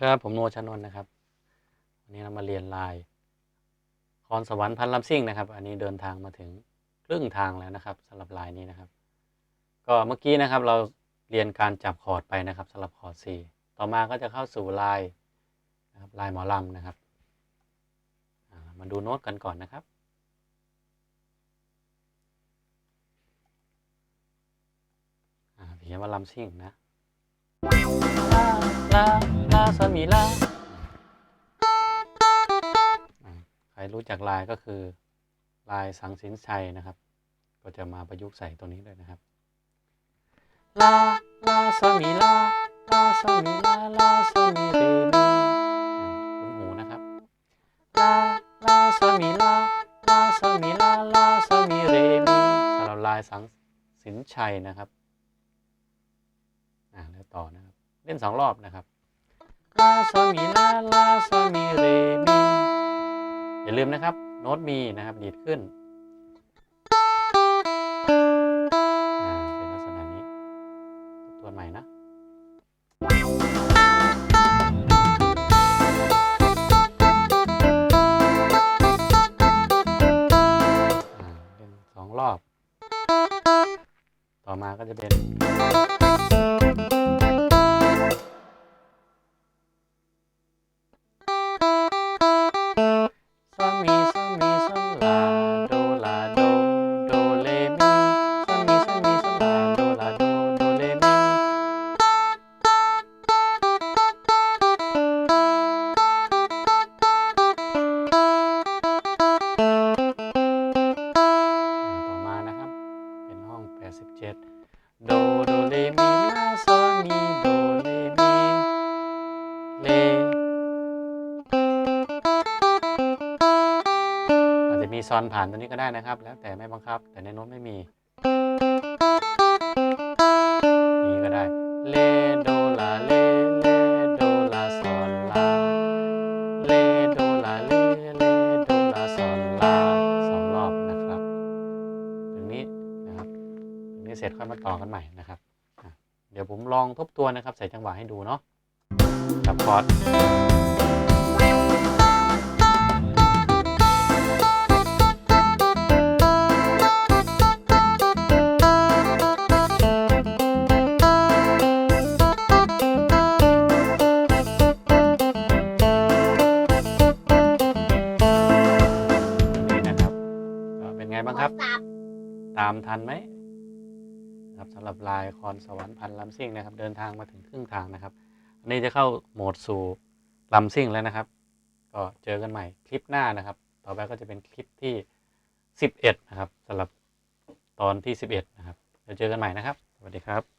ครับ ผมโนชนนท์นะครับวันนี้เรามาเรียนลายคอนสวรรค์พันลำซิ่งนะครับ อันนี้เดินทางมาถึงครึ่งทางแล้วนะครับสำหรับลายนี้นะครับ ก็เมื่อกี้นะครับเราเรียนการจับคอร์ดไปนะครับสำหรับคอร์ด C ต่อมาก็จะเข้าสู่ลายนะครับลายหมอลำนะครับมาดูโน้ตกันก่อนนะครับอ่าเขียนว่าลำซิ่งนะลาลาลา สามีลาอ่าใครรู้จักลายก็คือ ลายสังสินชัยนะครับ ก็จะมาประยุกต์ใส่ตัวนี้ด้วยนะครับ ลา ลาสามีลา ลาสามีลา ลาสามีเรมีอ่าคุณหูนะครับ ลา ลาสามีลา ลาสามีลา ลาสามีเรมีสำหรับลายสังสินชัยนะครับ อ่าแล้วต่อนะครับ เล่นสองรอบนะครับลา ซามีลาลาซามีเรมีอย่าลืมนะครับ โน้ตมีนะครับดีดขึ้นเป็นลักษณะนี้ทบทวนใหม่นะเล่นสองรอบ ต่อมาก็จะเป็น 87 โด โด เล มีลาซอมี โด เล มี เล อาจจะมีซอนผ่านตัวนี้ก็ได้นะครับ แล้วแต่ไม่บังคับ แต่ในโน้ตไม่มี นี่ก็ได้ เล ค่อยมาต่อกันใหม่นะครับอะเดี๋ยวผมลองทบทวนนะครับ ใส่จังหวะให้ดูเนาะจับคอร์ดนี่นะครับก็เป็นไงบ้างครับสับ ตามทันไหม ครับสำหรับลายคอนสวรรค์พันลำซิ่งนะครับ เดินทางมาถึงครึ่งทางนะครับ อันนี้จะเข้าโหมดสู่ลำซิ่งแล้วนะครับ ก็เจอกันใหม่คลิปหน้านะครับ ต่อไปก็จะเป็นคลิปที่ 11 นะครับสำหรับตอนที่ 11 นะครับเดี๋ยวเจอกันใหม่นะครับ สวัสดีครับ